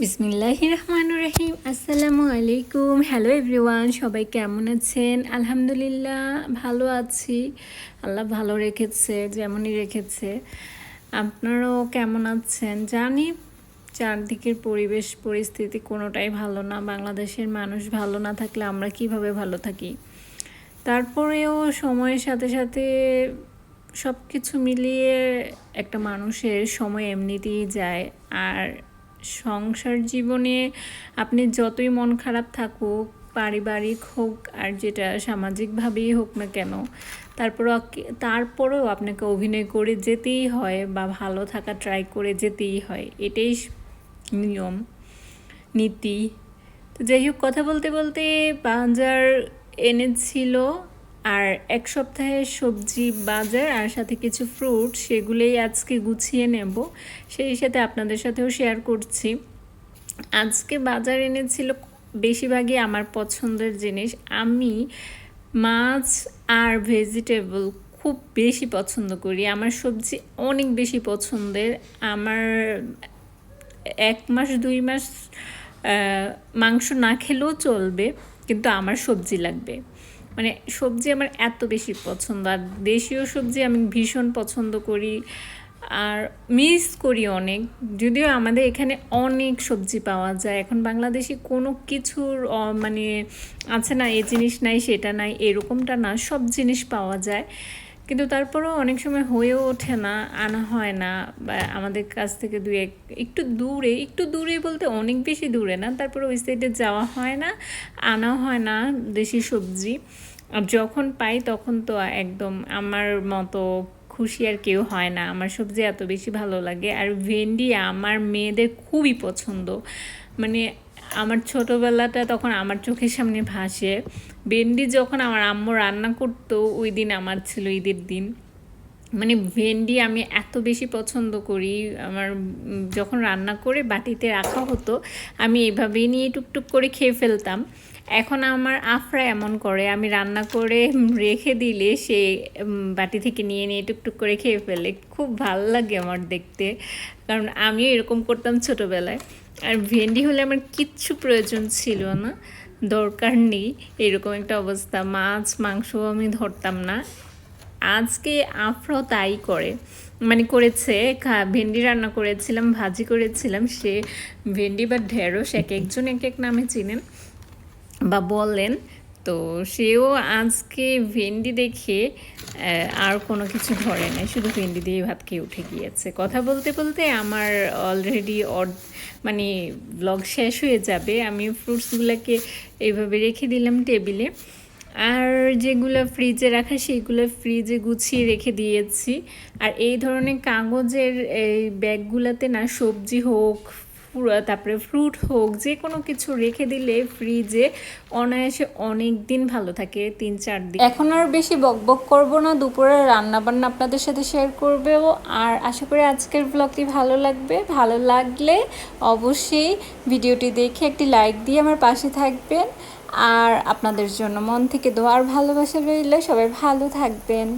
বিসমিল্লাহ রহমান রহিম আসসালামু আলাইকুম হ্যালো এভরিওয়ান সবাই কেমন আছেন? আলহামদুলিল্লাহ, ভালো আছি। আল্লাহ ভালো রেখেছে, যেমনই রেখেছে। আপনারাও কেমন আছেন? জানি চারদিকের পরিবেশ, পরিস্থিতি কোনোটাই ভালো না। বাংলাদেশের মানুষ ভালো না থাকলে আমরা কীভাবে ভালো থাকি? তারপরেও সময়ের সাথে সাথে সব কিছু মিলিয়ে একটা মানুষের সময় এমনিতেই যায়। আর সংসার জীবনে আপনি যতই মন খারাপ থাকুক, পারিবারিক হোক আর যেটা সামাজিকভাবেই হোক না কেন তারপর তারপরেও আপনাকে অভিনয় করে যেতেই হয় বা ভালো থাকা ট্রাই করে যেতেই হয়। এটাই নিয়ম, নীতি। তো যাই হোক, কথা বলতে বলতে বাজার এনেছিল আর এক সপ্তাহের সবজি বাজার আর সাথে কিছু ফ্রুট সেগুলোই আজকে গুছিয়ে নেব। সেই সাথে আপনাদের সাথেও শেয়ার করছি। আজকে বাজার এনেছিল বেশিরভাগই আমার পছন্দের জিনিস। আমি মাছ আর ভেজিটেবল খুব বেশি পছন্দ করি। আমার সবজি অনেক বেশি পছন্দের। আমার এক মাস, দুই মাস মাংস না খেলেও চলবে, কিন্তু আমার সবজি লাগবে। মানে সবজি আমার এত বেশি পছন্দ। আর দেশীয় সবজি আমি ভীষণ পছন্দ করি। আর মিস করি অনেক। যদিও আমাদের এখানে অনেক সবজি পাওয়া যায়। এখন বাংলাদেশে কোনো কিছুর মানে আছে না, এ জিনিস নাই, সেটা নাই, এরকমটা না, সব জিনিস পাওয়া যায়। কিন্তু তারপরেও অনেক সময় হয়েও ওঠে না, আনা হয় না বা আমাদের কাছ থেকে দুই এক, একটু দূরে একটু দূরে বলতে অনেক বেশি দূরে না তারপরে ওই সাইডে যাওয়া হয় না আনা হয় না দেশি সবজি। আর যখন পাই তখন তো একদম আমার মতো খুশি আর কেউ হয় না, আমার সবজি এত বেশি ভালো লাগে। আর ভেন্ডি আমার মেয়েদের খুবই পছন্দ। মানে আমার ছোটোবেলাটা তখন আমার চোখের সামনে ভাসে। ভেন্ডি যখন আমার আম্মু রান্না করতো, ওই দিন আমার ছিল ঈদের দিন। মানে ভেন্ডি আমি এত বেশি পছন্দ করি, আমার যখন রান্না করে বাটিতে রাখা হতো, আমি এইভাবেই নিয়ে টুকটুক করে খেয়ে ফেলতাম। এখন আমার আফরা এমন করে, আমি রান্না করে রেখে দিলে সে বাটি থেকে নিয়ে নিয়ে টুকটুক করে খেয়ে ফেলে। খুব ভালো লাগে আমার দেখতে, কারণ আমিও এরকম করতাম ছোটোবেলায়। আর ভেন্ডি হলে আমার কিচ্ছু প্রয়োজন ছিল না। দরকার নেই এরকম একটা অবস্থা। মাছ, মাংস আমি ধরতাম না। আজকে আফরাও তাই করে। মানে করেছে ভেন্ডি রান্না করেছিলাম, ভাজি করেছিলাম। সে ভেন্ডি বা ঢেঁড়স, এক একজন এক এক নামে চিনেন বা বললেন তো সেও আজকে ভেন্ডি দেখে আর কোনো কিছু ধরে নাই, শুধু ভেন্ডি দিয়ে ভাত খেয়ে উঠে গিয়েছে। কথা বলতে বলতে আমার অলরেডি মানে ব্লগ শেষ হয়ে যাবে। আমি ফ্রুটসগুলোকে এইভাবে রেখে দিলাম টেবিলে আর যেগুলো ফ্রিজে রাখা, সেইগুলো ফ্রিজে গুছিয়ে রেখে দিয়েছি। আর এই ধরনের কাগজের এই ব্যাগগুলোতে না সবজি হোক তারপরে ফ্রুট হোক যে কোনো কিছু রেখে দিলে ফ্রিজে অনায়াসে অনেক দিন ভালো থাকে, তিন চার দিন। এখন আর বেশি বক বক করব না দুপুরে রান্না বান্না আপনাদের সাথে শেয়ার করবেও। আর আশা করি আজকের ব্লগটি ভালো লাগবে। ভালো লাগলে অবশ্যই ভিডিওটি দেখে একটি লাইক দিয়ে আমার পাশে থাকবেন। আর আপনাদের জন্য মন থেকে দোয়ার ভালোবাসা রইলে। সবাই ভালো থাকবেন।